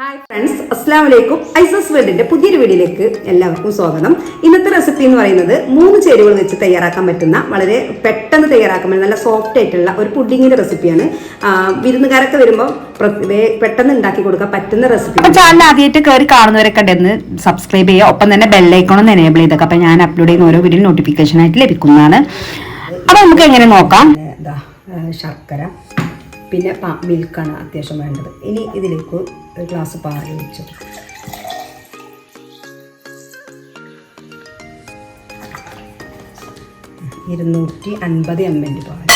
Hi friends അസ്സാം വലൈക്കും ഐസസ് വേൾഡിന്റെ പുതിയൊരു വീഡിയോയിലേക്ക് എല്ലാവർക്കും സ്വാഗതം. ഇന്നത്തെ റെസിപ്പി എന്ന് പറയുന്നത് മൂന്ന് ചേരുവകൾ വെച്ച് തയ്യാറാക്കാൻ പറ്റുന്ന വളരെ പെട്ടെന്ന് തയ്യാറാക്കാൻ പറ്റുന്ന നല്ല സോഫ്റ്റ് ആയിട്ടുള്ള ഒരു പുഡിങ്ങിന്റെ റെസിപ്പിയാണ് വിരുന്നുകാരൊക്കെ വരുമ്പോൾ പെട്ടെന്ന് ഉണ്ടാക്കി കൊടുക്കാൻ പറ്റുന്ന റെസിപ്പി അപ്പൊ ചാനൽ ആദ്യമായിട്ട് കയറി കാണുന്നവരൊക്കെ ഉണ്ടെന്ന് സബ്സ്ക്രൈബ് ചെയ്യുക. ഒപ്പം തന്നെ ബെല്ലൈക്കോൺ ഒന്ന് എനേബിൾ ചെയ്തൊക്കെ. അപ്പൊ ഞാൻ അപ്ലോഡ് ചെയ്യുന്ന ഓരോ വീഡിയോ നോട്ടിഫിക്കേഷൻ ആയിട്ട് ലഭിക്കുന്നതാണ്. അപ്പൊ നമുക്ക് എങ്ങനെ നോക്കാം? ശർക്കര. പിന്നെ പാ മിൽക്കാണ് അത്യാവശ്യം വേണ്ടത്. ഇനി ഇതിലേക്ക് ഒരു ഗ്ലാസ് പാൽ ഒഴിച്ചു. ഇരുന്നൂറ്റി അൻപത് എം എൽ പാൽ.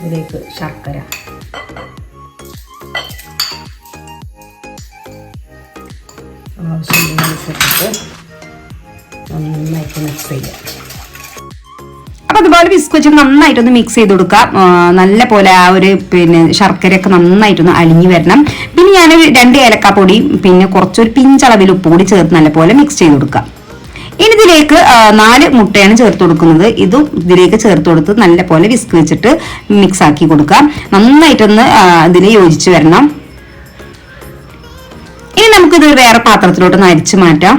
ഇതിലേക്ക് ശർക്കര. ആവശ്യത്തിനനുസരിച്ചിട്ട് നന്നായിട്ട് മിക്സ് ചെയ്യാം. അപ്പൊ അതുപോലെ ബിസ്ക്കറ്റ് നന്നായിട്ടൊന്ന് മിക്സ് ചെയ്ത് കൊടുക്കാം ആ, നല്ല പോലെ ആ ഒരു പിന്നെ ശർക്കരയൊക്കെ നന്നായിട്ടൊന്ന് അലിഞ്ഞു വരണം. പിന്നെ ഞാൻ രണ്ട് ഏലക്കാപ്പൊടി പിന്നെ കുറച്ചൊരു പിഞ്ചളവിൽ ഉപ്പ് കൂടി ചേർത്ത് നല്ല പോലെ മിക്സ് ചെയ്ത് കൊടുക്കാം ഇനി ഇതിലേക്ക് നാല് മുട്ടയാണ് ചേർത്ത് കൊടുക്കുന്നത്. ഇതും ഇതിലേക്ക് ചേർത്ത് കൊടുത്ത് നല്ല പോലെ വിസ്ക് വെച്ചിട്ട് മിക്സ് ആക്കി കൊടുക്കാം നന്നായിട്ടൊന്ന് ഇതിന് യോജിച്ച് വരണം. ഇനി നമുക്കിത് വേറെ പാത്രത്തിലോട്ട് അരിച്ചു മാറ്റാം.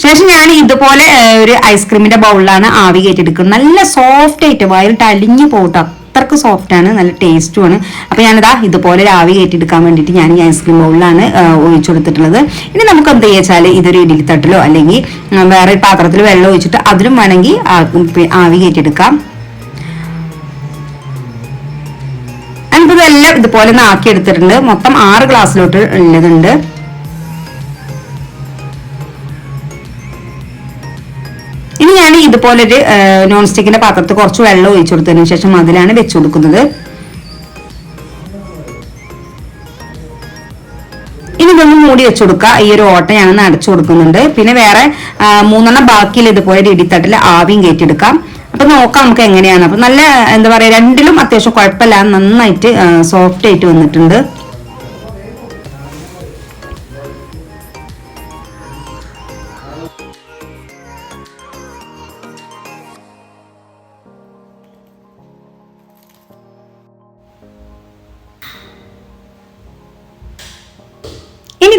ശേഷം ഞാൻ ഇതുപോലെ ഒരു ഐസ്ക്രീമിന്റെ ബൗളിലാണ് ആവി കയറ്റിയെടുക്കുന്നത്. നല്ല സോഫ്റ്റ് ആയിട്ട് വയൽ അലിഞ്ഞു പോകട്ടോ. അത്രയ്ക്ക് സോഫ്റ്റ് ആണ് നല്ല ടേസ്റ്റും ആണ്. അപ്പൊ ഞാനിതാ ഇതുപോലെ ഒരു ആവി കയറ്റിയെടുക്കാൻ വേണ്ടിയിട്ട് ഞാൻ ഈ ഐസ്ക്രീം ബൗളിലാണ് ഒഴിച്ചു കൊടുത്തിട്ടുള്ളത്. ഇനി നമുക്ക് എന്ത് ചെയ്യാച്ചാൽ ഇതൊരു ഇടിത്തട്ടിലോ അല്ലെങ്കിൽ വേറെ പാത്രത്തിൽ വെള്ളം ഒഴിച്ചിട്ട് അതിലും വേണമെങ്കിൽ ആവി കയറ്റിയെടുക്കാം. എന്നിട്ട് ഇതെല്ലാം ഇതുപോലെ ഒന്ന് ആക്കി എടുത്തിട്ടുണ്ട് മൊത്തം ആറ് ഗ്ലാസ്സിലോട്ട് ഉള്ളതുണ്ട്. ഇനി ഞാൻ ഇതുപോലൊരു നോൺ സ്റ്റിക്കിന്റെ പാത്രത്തിൽ കുറച്ച് വെള്ളം ഒഴിച്ചു കൊടുത്തതിന് ശേഷം അതിലാണ് വെച്ചു കൊടുക്കുന്നത്. ഇനി ഇതൊന്ന് മൂടി വെച്ചു കൊടുക്കുക. ഈ ഒരു ഓട്ട ഞാൻ അടച്ചു കൊടുക്കുന്നുണ്ട്. പിന്നെ വേറെ മൂന്നെണ്ണം ബാക്കിയിൽ ഇതുപോലെ ഇടിത്തട്ടിൽ ആവിയും കയറ്റിയെടുക്കാം. അപ്പൊ നോക്കാം നമുക്ക് എങ്ങനെയാണ്. അപ്പൊ നല്ല എന്താ പറയാ രണ്ടിലും അത്യാവശ്യം കുഴപ്പമില്ല നന്നായിട്ട് സോഫ്റ്റ് ആയിട്ട് വന്നിട്ടുണ്ട്.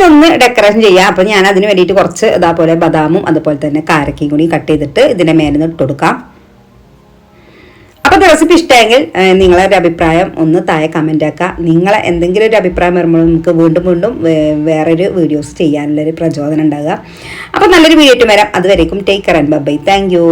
ഇതൊന്ന് ഡെക്കറേഷൻ ചെയ്യാം. അപ്പൊ ഞാൻ അതിന് വേണ്ടിയിട്ട് കുറച്ച് ഇതാപോലെ ബദാമും അതുപോലെ തന്നെ കാരക്കയും കൂടി കട്ട് ചെയ്തിട്ട് ഇതിന്റെ മേലെ നിന്ന് ഇട്ട് കൊടുക്കാം. അപ്പൊ റെസിപ്പി ഇഷ്ടമെങ്കിൽ ഏഹ്, നിങ്ങളെ ഒരു അഭിപ്രായം ഒന്ന് താഴെ കമന്റ് ആക്കുക. നിങ്ങളെ എന്തെങ്കിലും ഒരു അഭിപ്രായം വരുമ്പോൾ നമുക്ക് വീണ്ടും വീണ്ടും വേറൊരു വീഡിയോസ് ചെയ്യാനുള്ളൊരു പ്രചോദനം ഉണ്ടാകുക അപ്പൊ നല്ലൊരു വീഡിയോ വരാം. അതുവരേക്കും take care and bye thank you